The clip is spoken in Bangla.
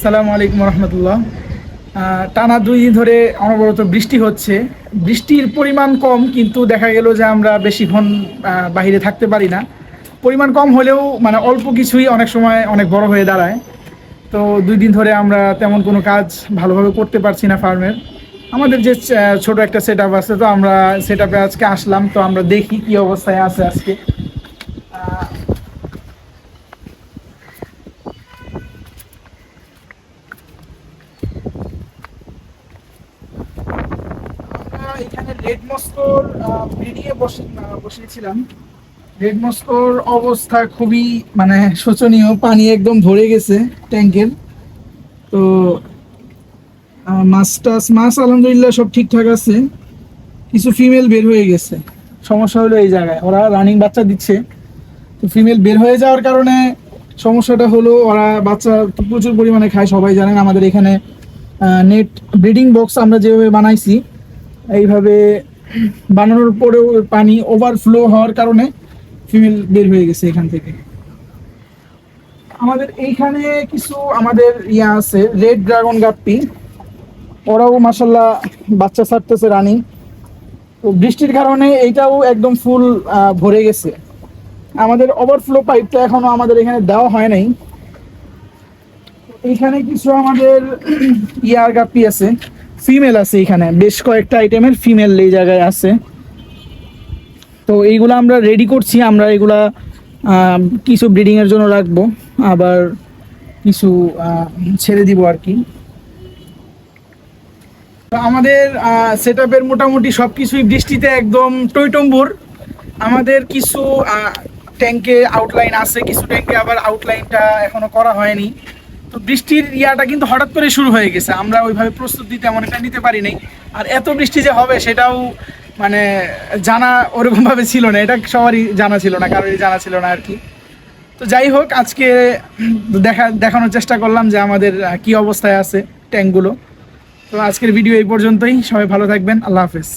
আসসালামু আলাইকুম রহমতুল্লাহ। টানা দুই দিন ধরে অনবরত বৃষ্টি হচ্ছে। বৃষ্টির পরিমাণ কম, কিন্তু দেখা গেল যে আমরা বেশিক্ষণ বাইরে থাকতে পারি না। পরিমাণ কম হলেও মানে অল্প কিছুই অনেক সময় অনেক বড় হয়ে দাঁড়ায়। তো দুই দিন ধরে আমরা তেমন কোনো কাজ ভালোভাবে করতে পারছি না ফার্মের। আমাদের যে ছোট একটা সেট আছে, তো আমরা সেট আজকে আসলাম। তো আমরা দেখি কি অবস্থায় আছে আজকে। এখানে রেড মস্কোর ব্রিডিংয়ে বসে আহ, বসিয়েছিলাম রেড মস্কোর অবস্থা খুবই মানে শোচনীয়। পানি একদম ভরে গেছে ট্যাঙ্কের। তো মাছ টাছ মাছ আলহামদুলিল্লাহ সব ঠিকঠাক আছে। কিছু ফিমেল বের হয়ে গেছে। সমস্যা হলো এই জায়গায়। ওরা রানিং বাচ্চা দিচ্ছে। তো ফিমেল বের হয়ে যাওয়ার কারণে সমস্যাটা হলো ওরা বাচ্চা প্রচুর পরিমাণে খায়। সবাই জানেন আমাদের এখানে নেট ব্রিডিং বক্স আমরা যেভাবে বানাইছি এইভাবে বানানোর পরেও পানি ওভারফ্লো হওয়ার কারণে ফিমেল বের হয়ে গেছে এখান থেকে। আমাদের এইখানে কিছু আমাদের ইয়া আছে রেড ড্রাগন গাপ্পি। ওরাও মাসাল্লাহ বাচ্চা ছাড়তেছে রানিং তো বৃষ্টির কারণে এইটাও একদম ফুল ভরে গেছে। আমাদের ওভারফ্লো পাইপটা এখনও আমাদের এখানে দেওয়া হয় নাই। এইখানে কিছু আমাদের ইয়ার গাপ্পি আছে। ফিমেল আছে এখানে। বেশ কয়েকটা আইটেমের ফিমেল এই জায়গায় আছে। তো এইগুলো আমরা রেডি করছি। আমরা এগুলা কিছু ব্রিডিং এর জন্য রাখব। আবার কিছু ছেড়ে দিব আর কি। আমাদের সেট আপের মোটামুটি সব কিছুই বৃষ্টিতে একদম টইটম্বুর। আমাদের কিছু ট্যাঙ্কে আউটলাইন আছে, কিছু ট্যাঙ্কে আবার আউটলাইনটা এখনও করা হয়নি। তো বৃষ্টির ইয়াটা কিন্তু হঠাৎ করে শুরু হয়ে গেছে। আমরা ওইভাবে প্রস্তুতি তেমন একটা নিতে পারি নাই। আর এত বৃষ্টি যে হবে সেটাও মানে জানা ওরকমভাবে ছিল না। এটা সবারই জানা ছিল না, কারোরই জানা ছিল না আর কি। তো যাই হোক, আজকে দেখা, দেখানোর চেষ্টা করলাম যে আমাদের কি অবস্থায় আছে ট্যাঙ্কগুলো। তো আজকের ভিডিও এই পর্যন্তই। সবাই ভালো থাকবেন। আল্লাহ হাফেজ।